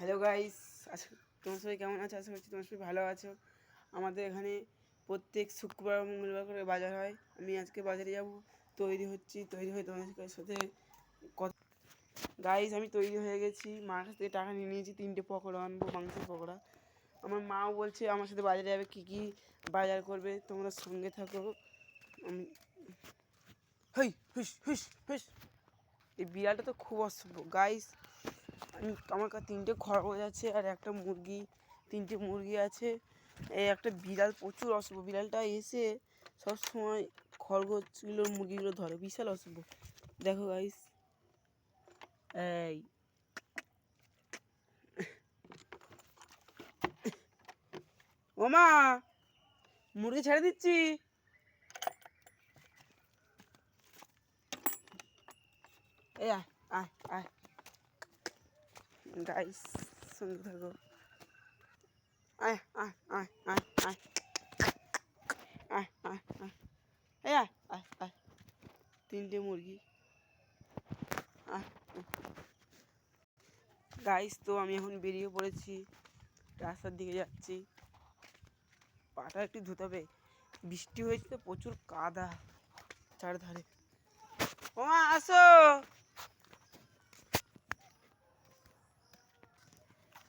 Hello guys আজকে তোমার সবাই কেমন আছো? আশা করছি তোমার সবাই ভালো আছো। আমাদের এখানে প্রত্যেক শুক্রবার মঙ্গলবার করে বাজার হয়। আমি আজকে বাজারে যাব। তৈরি হচ্ছি। তৈরি হয়ে তোমাদের সাথে কথা গাইস আমি তৈরি হয়ে গেছি। মার কাছ থেকে টাকা নিয়ে নিয়েছি। তিনটে পকোড়া আনব, মাংসের পকোড়া। আমার মাও বলছে, আমার সাথে বাজারে যাবে। কী কী বাজার করবে? তোমরা সঙ্গে থাকো। আমি হই হুস হুস হুস এই বিড়ালটা তো খুব অসভ্য। গাইস আমার কাছে তিনটে খরগোশ আছে আর একটা মুরগি, তিনটে মুরগি আছে। এই একটা বিড়াল, প্রচুর অসভ্য বিড়ালটা এসে সব সময় খরগোশগুলো মুরগিগুলো ধরে। বিশাল অসভ্য দেখো গাইস এই। ওমা মুরগি ছেড়ে দিচ্ছি। এই আয় আয় আয়। গাইস সঙ্গে থাকো তিনটে মুরগি গাইস তো আমি এখন বেরিয়ে পড়েছি। রাস্তার দিকে যাচ্ছি। পাটা একটু ধুতে হবে। বৃষ্টি হয়েছে তো প্রচুর কাদা চারধারে। ও আসো!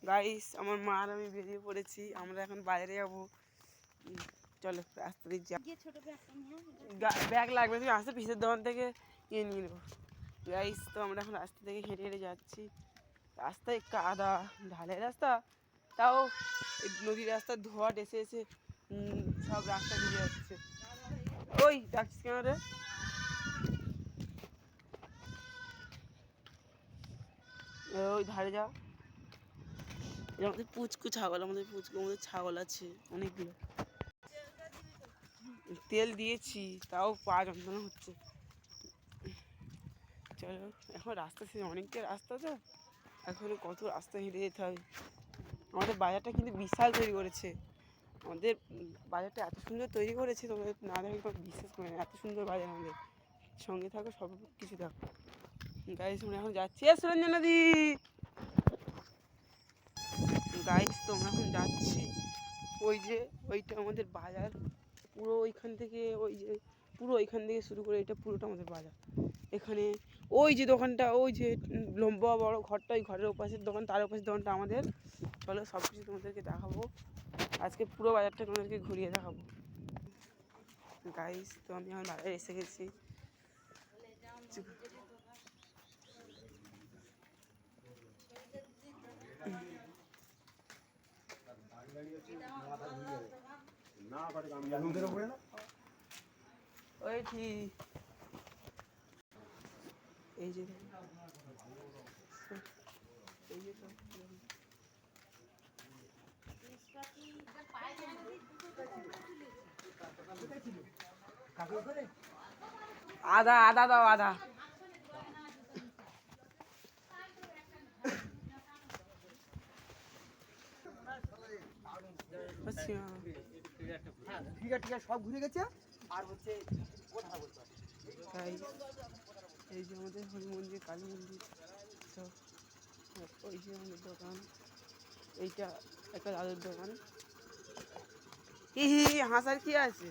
গাইস আমার মা আর আমি বেরিয়ে পড়েছি। আমরা এখন বাইরে যাব। চলো রাস্তা দিয়ে যা। গিয়ে ছোট ব্যাগটা নিয়ে ব্যাগ লাগবে তুমি আসতে পিসের দোকান থেকে কিনে নিয়ে নেব। গাইস তো আমরা এখন রাস্তা থেকে হেঁটে হেঁটে যাচ্ছি। রাস্তায় কাদা ঢালাই রাস্তা। তাও নদীর রাস্তা ধোয়া এসে এসে সব রাস্তা ঘুরে যাচ্ছে। ওই ডাকছিস কেন রে? ওই ধারে যাও আমাদের পুচকু ছাগল, আমাদের পুচকু আমাদের ছাগল আছে, অনেকগুলো। তেল দিয়েছি, তাও পা যন্ত্রণা হচ্ছে। চলো, এখন রাস্তা শেষ অনেকটা রাস্তা তো, এখন কত রাস্তা হেঁটে যেতে হবে। আমাদের বাজারটা কিন্তু বিশাল তৈরি করেছে। আমাদের বাজারটা এত সুন্দর তৈরি করেছে, তোমাদের না দেখে তোমার বিশ্বাস করে না, এত সুন্দর বাজার আমাদের। সঙ্গে থাকো, সব কিছু থাকো। গাড়ি আমরা এখন যাচ্ছি। এ সুরঞ্জন নদী গাইস তো আমরা এখন যাচ্ছি। ওই যে, ওইটা আমাদের বাজার। পুরো ওইখান থেকে ওই যে, পুরো ওইখান থেকে শুরু করে এটা পুরোটা আমাদের বাজার। এখানে ওই যে দোকানটা, ওই যে লম্বা বড় ঘরটা, ওই ঘরের ওপাশের দোকান, তার ওপাশের দোকানটা আমাদের। চলো সব কিছু তোমাদেরকে দেখাবো। আজকে পুরো বাজারটা তোমাদেরকে ঘুরিয়ে দেখাবো। গাইস তো আমি আমার বাজারে এসে গেছি। ঠিক এই যে এই দাও আদা আচ্ছা ঠিক টিকা সব ঘুরে গেছে। আর হচ্ছে তাই এই যে আমাদের হরি মন্দির কালী মন্দির সব। ওই যে আমাদের দোকান। এইটা একটা দাদুর দোকান। হি হি, হাসার কি আছে?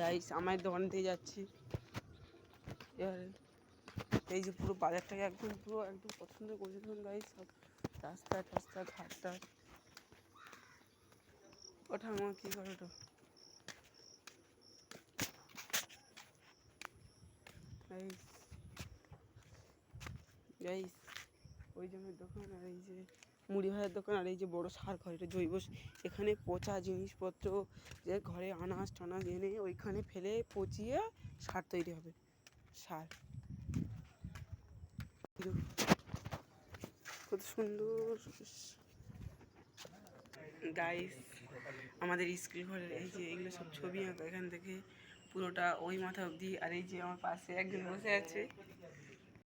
গাইস, আমার দোকান থেকে যাচ্ছি। এবারে এই যে পুরো বাজারটাকে একদম পুরো একদম পছন্দ করেছে। ধরুন গাইস, সব রাস্তা টাস্তা ঘাটটা ওঠা আমার কী করে ওটা গাইস গাইস, ওই জন্য দোকান আর এই যে মুড়ি ভাজার দোকান আর এই যে বড় সার ঘর, এটা জৈব এখানে পচা জিনিসপত্র যে ঘরে আনাজ টানাজ এনে ওইখানে ফেলে পচিয়ে সার তৈরি হবে, সার। কত সুন্দর। গাইস আমাদের স্কুল ঘরের এই যে এগুলো সব ছবি আঁকা এখান থেকে পুরোটা ওই মাথা অবধি, আর এই যে আমার পাশে একজন বসে আছে।